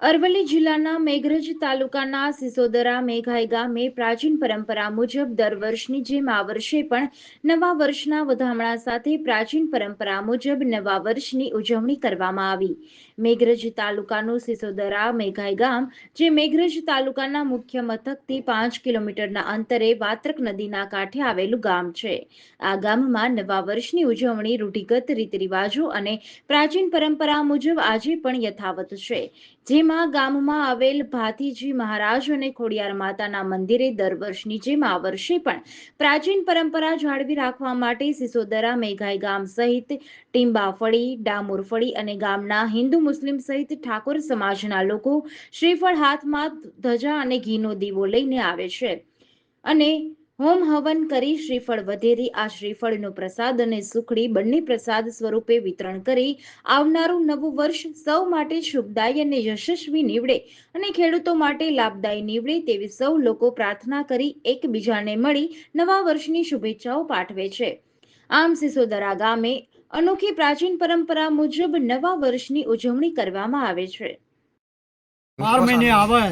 અરવલ્લી જિલ્લાના મેઘરજ તાલુકાના સિસોદરા મેઘાઈ ગામે પ્રાચીન પરંપરા મુજબ દર વર્ષની જેમ આ વર્ષે પણ નવા વર્ષના વધામણા સાથે પ્રાચીન પરંપરા મુજબ નવા વર્ષની ઉજવણી કરવામાં આવી. મેઘરજ તાલુકાનું સિસોદરા મેઘાઈ ગામ, જે મેઘરજ તાલુકાના મુખ્ય મથકથી પાંચ કિલોમીટરના અંતરે વાત્રક નદીના કાંઠે આવેલું ગામ છે. આ ગામમાં નવા વર્ષની ઉજવણી રૂઢિગત રીતરિવાજો અને પ્રાચીન પરંપરા મુજબ આજે પણ યથાવત છે. જેમાં ગામમાં આવેલ ભાતીજી મહારાજ અને ખોડિયાર માતાના મંદિરે દર વર્ષની જેમ આ વર્ષે પણ પ્રાચીન પરંપરા જાળવી રાખવા માટે સિસોદરા, મેઘાઈ ગામ સહિત ટીંબાફળી, ડામોરફળી અને ગામના હિન્દુ મુસ્લિમ સહિત ઠાકોર સમાજના લોકો શ્રીફળ હાથમાં ધજા અને ઘીનો દીવો લઈને આવે છે. અને હોમ હવન કરી શ્રીફળ વધેરી, આ શ્રીફળનો પ્રસાદ અને સુખડી બંને પ્રસાદ સ્વરૂપે વિતરણ કરી આવનારું નવું વર્ષ સૌ માટે શુભદાયી અને યશસ્વી નીવડે અને ખેડૂતો માટે લાભદાયી નીવડે તેવી સૌ લોકો પ્રાર્થના કરી એકબીજાને મળી નવા વર્ષની શુભેચ્છાઓ પાઠવે છે. આમ સિસોદરા ગામે અનોખી પ્રાચીન પરંપરા મુજબ નવા વર્ષની ઉજવણી કરવામાં આવે છે. બાર મહિને આવે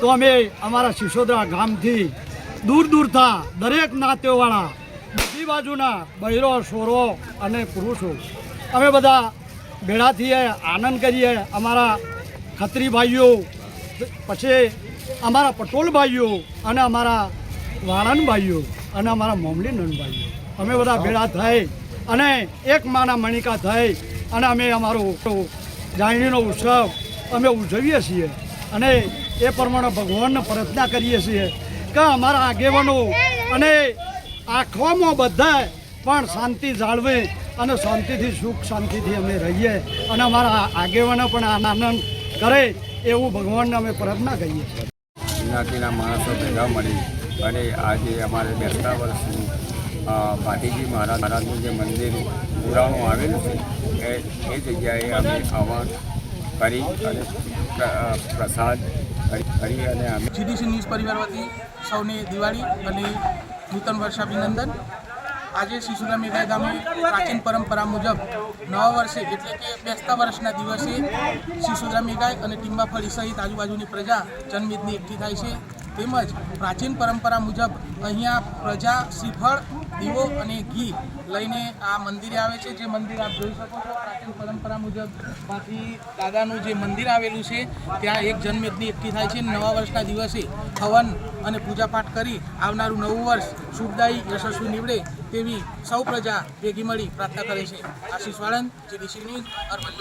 તો અમે અમારા સિસોદરા ગામથી દૂર દૂર થા દરેક નાત્યોવાળા બધી બાજુના બૈરો સોરો અને પુરુષો. અમે બધા ભેળા થઈએ આનંદ કરીએ અમારા ખત્રી ભાઈઓ પછી અમારા પટોલ ભાઈઓ અને અમારા વાળંદ ભાઈઓ અને અમારા મોમલી નંદ ભાઈઓ. અમે બધા ભેળા થઈ અને એક માના મણિકા થઈ અને અમે અમારો જાણીનો ઉત્સવ અમે ઉજવીએ છીએ અને એ પ્રમાણે ભગવાનને પ્રાર્થના કરીએ છીએ. કે અમારા આગેવાનો? અને આંખોમાં બધા પણ શાંતિ જાળવે અને શાંતિથી સુખ શાંતિથી અમે રહીએ અને અમારા આગેવાનો પણ આનંદ કરે એવું ભગવાનને અમે પ્રાર્થના કરીએ છીએ. જ્ઞાતિના માણસો ભેગા મળી અને આજે અમારે બેસતા વર્ષનું પાટીજી મહારાજ, મહારાજનું જે મંદિર, પુરાણું આવેલું છે, એ જગ્યાએ અમે હવન કરી અને પ્રસાદ કરી અને અમે ન્યૂઝ પરિવાર વતી સૌને દિવાળી અને નૂતન વર્ષ અભિનંદન આજે શિશુના મેઘા ગામે પ્રાચીન પરંપરા મુજબ નવા વર્ષે એટલે કે બેસતા વર્ષના દિવસે શિશુદ્રા મેઘાઈ અને ટીંબાફળી સહિત આજુબાજુની પ્રજા જન્મિતની એકઠી થાય છે. તેમજ પ્રાચીન પરંપરા મુજબ અહીંયા પ્રજા શ્રીફળ દીવો અને ઘી લઈને આ મંદિરે આવે છે. જે મંદિર આપ જોઈ શકો છો, પ્રાચીન પરંપરા મુજબ બાકી દાદાનું જે મંદિર આવેલું છે, ત્યાં એક જનમેદની એકઠી થાય છે. નવા વર્ષના દિવસે હવન અને પૂજાપાઠ કરી આવનારું નવું વર્ષ શુભદાયી, યશસ્વી નીવડે તેવી સૌ પ્રજા ભેગી મળી પ્રાર્થના કરે છે. Ashish Valand, GDC news, Aravalli.